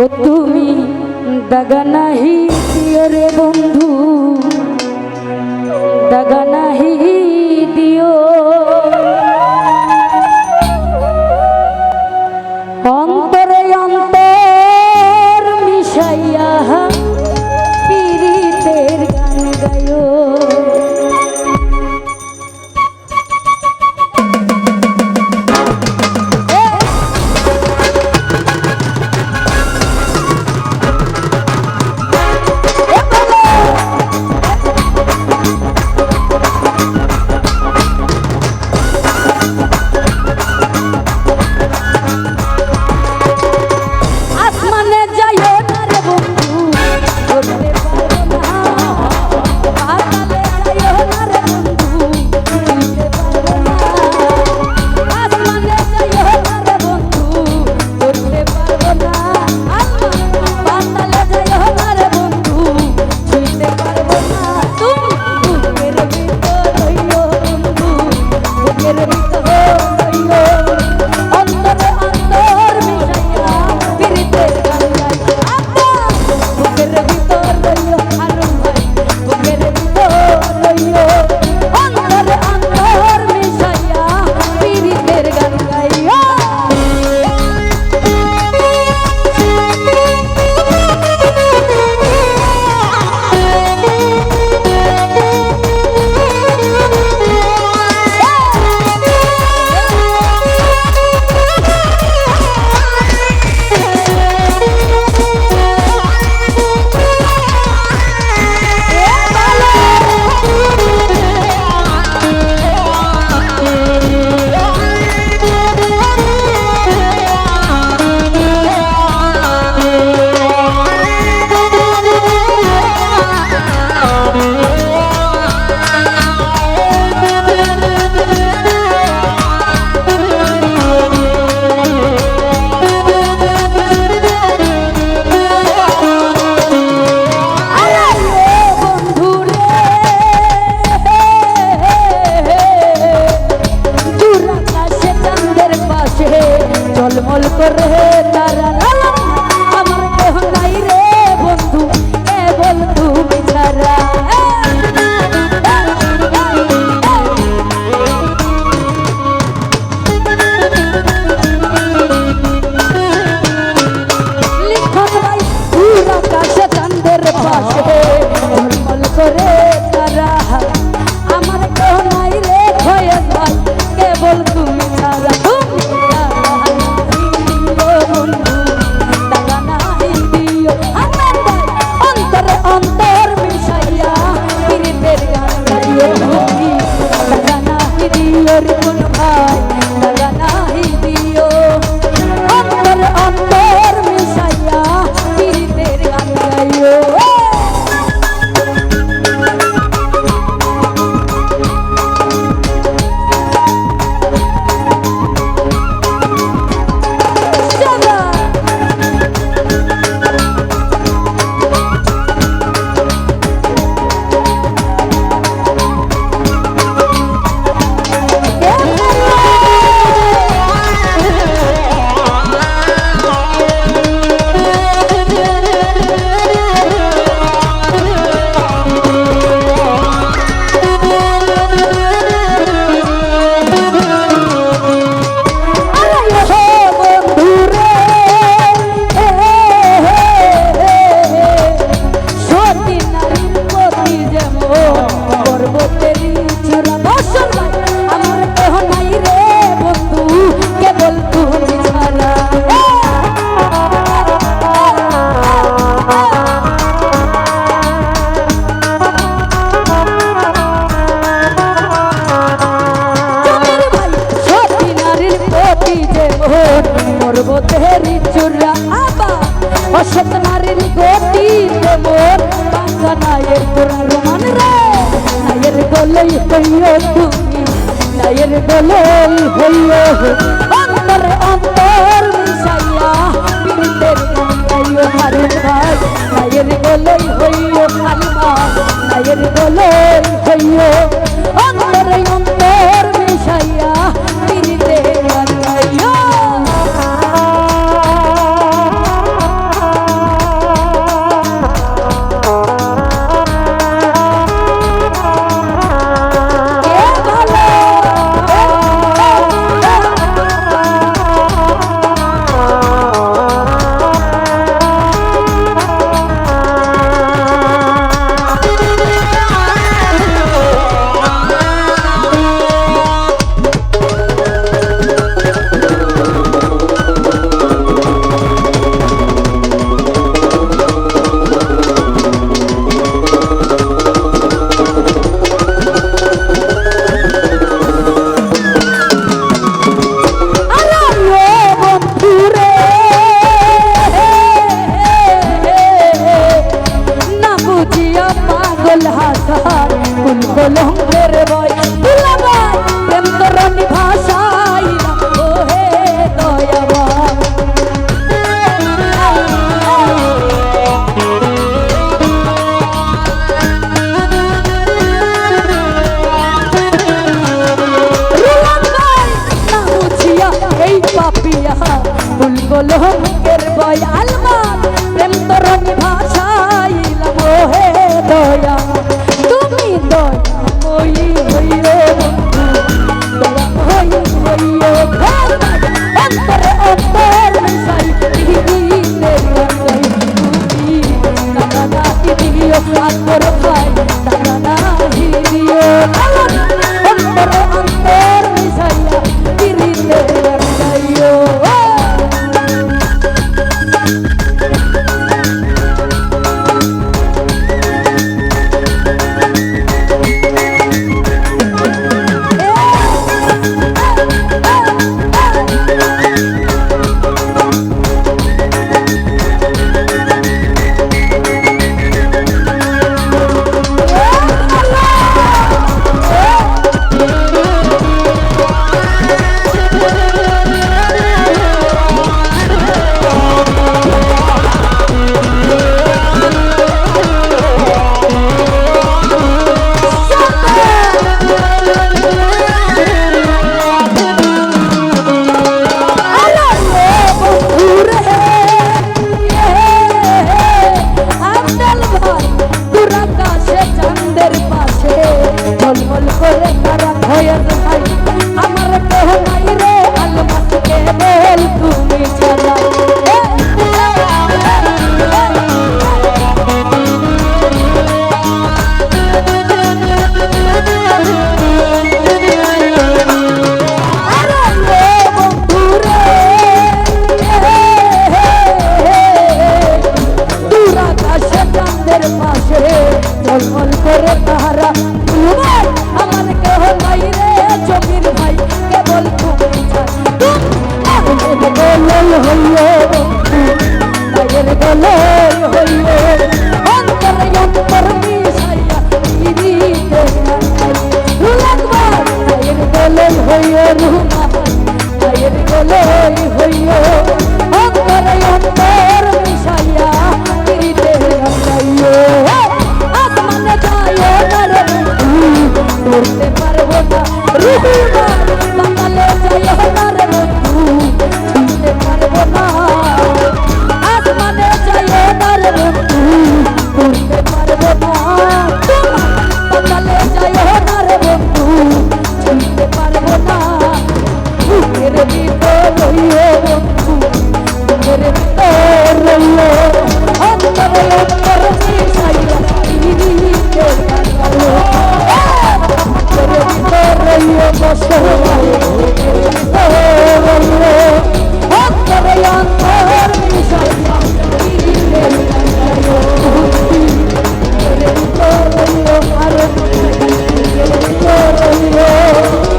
ও তুমি দাগা নাহি দিও রে বন্ধু। দাগা নাহি দিও। অন্তরে অন্তর মিশাইয়া পর্বতের চূড়া আবা, অসৎ নারীর গতি দেব পাকা নায়ের তোরা রোমান রে, নায়ের গলেই হইও তুমি, নায়ের গলেই হইও হলো মুখের বয়াল প্রেম তোর ভাষাইলাম হে দয়া। তুমি দয়াময়ী হইও